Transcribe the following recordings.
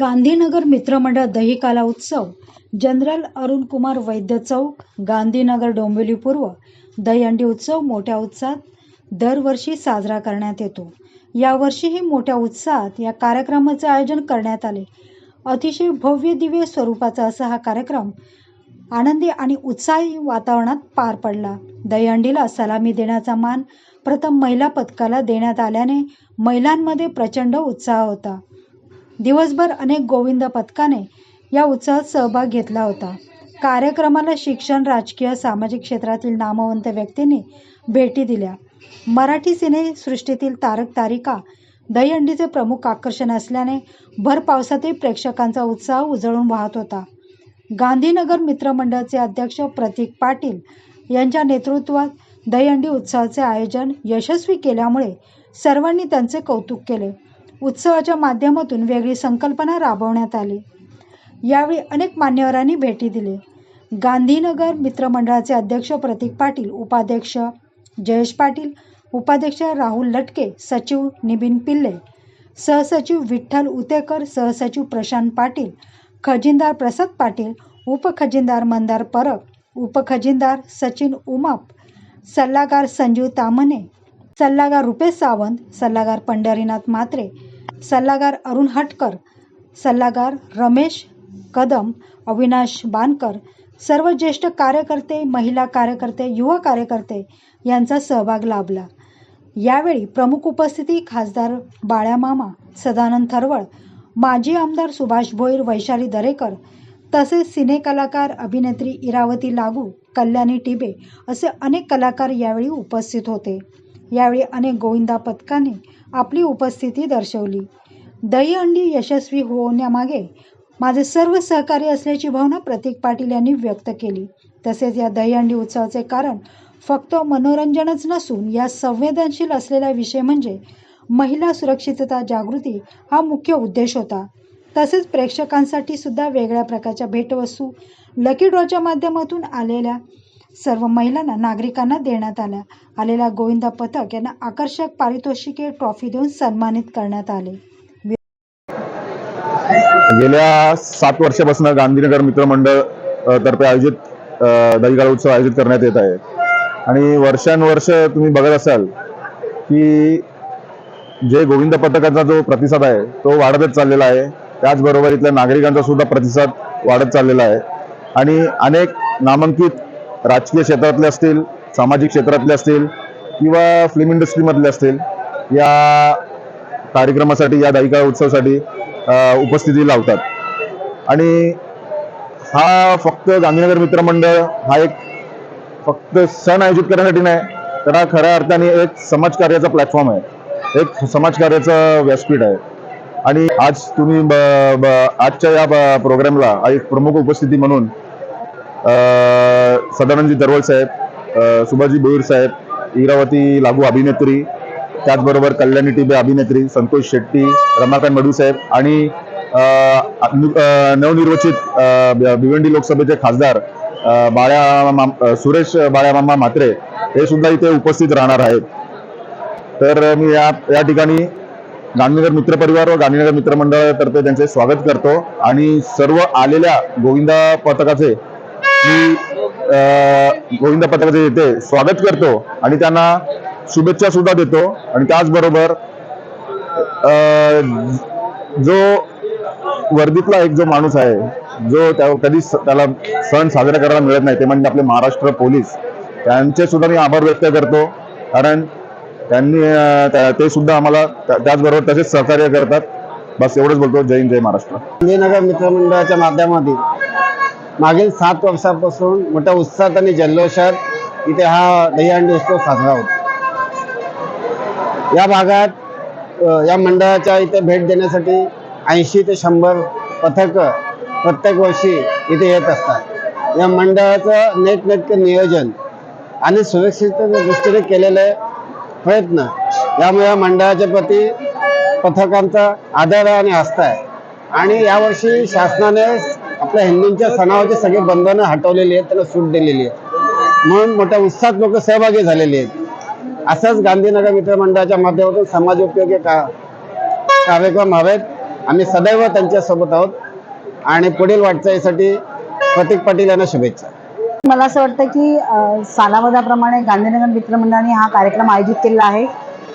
गांधीनगर मित्रमंडळ दहीकाला उत्सव जनरल अरुण कुमार वैद्य चौक गांधीनगर डोंबिवली पूर्व दहीहंडी उत्सव मोठ्या उत्साहात दरवर्षी साजरा करण्यात येतो. यावर्षीही मोठ्या उत्साहात या कार्यक्रमाचे आयोजन करण्यात आले. अतिशय भव्य दिव्य स्वरूपाचा असा हा कार्यक्रम आनंदी आणि उत्साही वातावरणात पार पडला. दहीहंडीला सलामी देण्याचा मान प्रथम महिला पथकाला देण्यात आल्याने महिलांमध्ये प्रचंड उत्साह होता. दिवसभर अनेक गोविंद पथकाने या उत्सवात सहभाग घेतला होता. कार्यक्रमाला शिक्षण राजकीय सामाजिक क्षेत्रातील नामवंत व्यक्तींनी भेटी दिल्या. मराठी सिनेसृष्टीतील तारक तारिका दहीहंडीचे प्रमुख आकर्षण असल्याने भर पावसातही प्रेक्षकांचा उत्साह उजळून वाहत होता. गांधीनगर मित्रमंडळाचे अध्यक्ष प्रतीक पाटील यांच्या नेतृत्वात दहीहंडी उत्सवाचे आयोजन यशस्वी केल्यामुळे सर्वांनी त्यांचे कौतुक केले. उत्सवाच्या माध्यमातून वेगळी संकल्पना राबवण्यात आली. यावेळी अनेक मान्यवरांनी भेटी दिली. गांधीनगर मित्रमंडळाचे अध्यक्ष प्रतीक पाटील उपाध्यक्ष जयेश पाटील उपाध्यक्ष राहुल लटके सचिव निबिन पिल्ले सहसचिव विठ्ठल उतेकर सहसचिव प्रशांत पाटील खजिनदार प्रसाद पाटील उपखजिनदार मंदार परब उपखजिनदार सचिन उमाप सल्लागार संजीव तामने सल्लागार रुपेश सावंत सल्लागार पंढरीनाथ म्हात्रे सल्लागार अरुण हटकर सल्लागार रमेश कदम अविनाश बानकर सर्व ज्येष्ठ कार्यकर्ते महिला कार्यकर्ते युवा कार्यकर्ते यांचा सहभाग लाभला. यावेळी प्रमुख उपस्थिती खासदार बाळ्यामामा सदानंद थरवळ माजी आमदार सुभाष भोईर वैशाली दरेकर तसेच सिने कलाकार अभिनेत्री इरावती लागू कल्याणी टिबे असे अनेक कलाकार यावेळी उपस्थित होते. यावेळी अनेक गोविंदा पथकाने आपली उपस्थिती दर्शवली. दहीहंडी यशस्वी होण्यामागे माझे सर्व सहकार्य असल्याची भावना प्रतीक पाटील यांनी व्यक्त केली. तसेच या दहीहंडी उत्सवाचे कारण फक्त मनोरंजनच नसून या संवेदनशील असलेला विषय म्हणजे महिला सुरक्षितता जागृती हा मुख्य उद्देश होता. तसेच प्रेक्षकांसाठी सुद्धा वेगळ्या प्रकारच्या भेटवस्तू लकी ड्रॉच्या माध्यमातून आलेल्या सर्व महिलांना नागरिकांना देण्यात आल्या. आलेल्या गोविंदा पथक यांना आकर्षक पारितोषिके ट्रॉफी देऊन सन्मानित करण्यात आले. गेल्या सात वर्षापासून गांधीनगर मित्रमंडळ तर्फे आयोजित दहीगाळ उत्सव आयोजित करण्यात येत आहे. आणि वर्षानुवर्ष तुम्ही बघत असाल की जे गोविंद पथकाचा जो प्रतिसाद आहे तो वाढतच चाललेला आहे. त्याचबरोबर इथल्या नागरिकांचा सुद्धा प्रतिसाद वाढत चाललेला आहे. आणि अनेक नामांकित राजकीय क्षेत्रातले असतील सामाजिक क्षेत्रातले असतील किंवा फिल्म इंडस्ट्रीमधले असतील या कार्यक्रमासाठी या दायिका उत्सवासाठी उपस्थिती लावतात. आणि हा फक्त गांधीनगर मित्रमंडळ हा एक फक्त सण आयोजित करण्यासाठी नाही तर हा खऱ्या अर्थाने एक समाजकार्याचा प्लॅटफॉर्म आहे. एक समाजकार्याचं व्यासपीठ आहे. आणि आज तुम्ही आजच्या या ब- प्रोग्रामला एक प्रमुख उपस्थिती म्हणून सदानंदजी दरवळ साहेब सुभाजी सुभाषजी बोईर साहेब इरावती लागू अभिनेत्री त्याचबरोबर कल्याणी टिबे अभिनेत्री संतोष शेट्टी रमाकांत मडू साहेब आणि अ, नवनिर्वाचित भिवंडी लोकसभेचे खासदार बाळ्या सुरेश बाळ्यामामा म्हात्रे हे सुद्धा इथे उपस्थित राहणार आहेत. तर मी या या ठिकाणी गांधीनगर मित्रपरिवार व गांधीनगर मित्रमंडळातर्फे त्यांचे स्वागत करतो आणि सर्व आलेल्या गोविंदा पथकाचे मी गोविंद गोविंदा पथकाचे येथे स्वागत करतो आणि त्यांना शुभेच्छा सुद्धा देतो. आणि त्याचबरोबर जो वर्दीतला एक जो माणूस आहे जो त्या कधी स- त्याला सण साजरा करायला मिळत नाही ते म्हणजे आपले महाराष्ट्र पोलीस त्यांचे सुद्धा मी आभार व्यक्त करतो. कारण त्यांनी त्या- ते सुद्धा आम्हाला त्याचबरोबर तसेच सहकार्य करतात. बस एवढंच बोलतो. जय हिंद जय महाराष्ट्र. गांधीनगर मित्रमंडळाच्या माध्यमातून मागील सात वर्षापासून मोठ्या उत्साहात आणि जल्लोषात इथे हा दहीहंडी उत्सव साजरा होतो. या भागात या मंडळाच्या इथे भेट देण्यासाठी ऐंशी ते शंभर पथक प्रत्येक वर्षी इथे येत असतात. या मंडळाचं नेटनेटकं नियोजन आणि सुरक्षिततेच्या दृष्टीने केलेले प्रयत्न यामुळे या मंडळाच्या प्रती पथकांचा आदर आहे आणि आस्था आहे. आणि यावर्षी शासनाने आपल्या हिंदूंच्या सणावरची सगळी बंधनं हटवलेली आहेत त्यांना सूट दिलेली आहे म्हणून मोठ्या उत्साहात लोक सहभागी झालेली आहेत. असंच गांधीनगर मित्रमंडळाच्या माध्यमातून समाजोपयोगी का कार्यक्रम हवेत आम्ही सदैव त्यांच्यासोबत आहोत. आणि पुढील वाटचालीसाठी प्रतीक पाटील यांना शुभेच्छा. मला असं वाटतं की अ, सालावदाप्रमाणे गांधीनगर मित्रमंडळाने हा कार्यक्रम आयोजित केलेला आहे.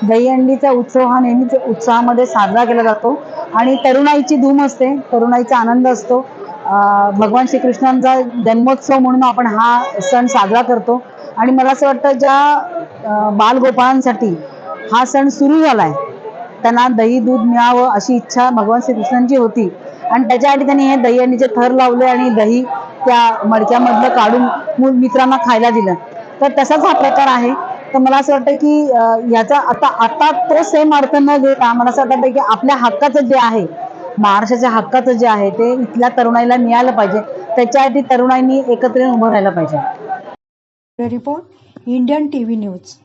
दहीहंडीचा उत्सव हा नेहमीच उत्साहामध्ये साजरा केला जातो. आणि तरुणाईची धूम असते तरुणाईचा आनंद असतो. भगवान श्रीकृष्णांचा जन्मोत्सव म्हणून आपण हा सण साजरा करतो. आणि मला असं वाटतं ज्या बालगोपाळांसाठी हा सण सुरू झाला आहे त्यांना दही दूध मिळावं अशी इच्छा भगवान श्रीकृष्णांची होती. आणि त्याच्यासाठी त्यांनी हे दही आणि जे थर लावले आणि दही त्या मडक्यामधलं काढून मूळ मित्रांना खायला दिलं. तर तसाच हा प्रकार आहे. तर मला असं वाटतं की याचा आता आता तो सेम अर्थ न घेता मला असं वाटतं की आपल्या हक्काचं जे आहे महाराष्ट्राच्या हक्काचं जे आहे ते इथल्या तरुणाईला मिळालं पाहिजे. त्याच्यासाठी तरुणाईंनी एकत्र उभं राहायला पाहिजे. Report Indian T V news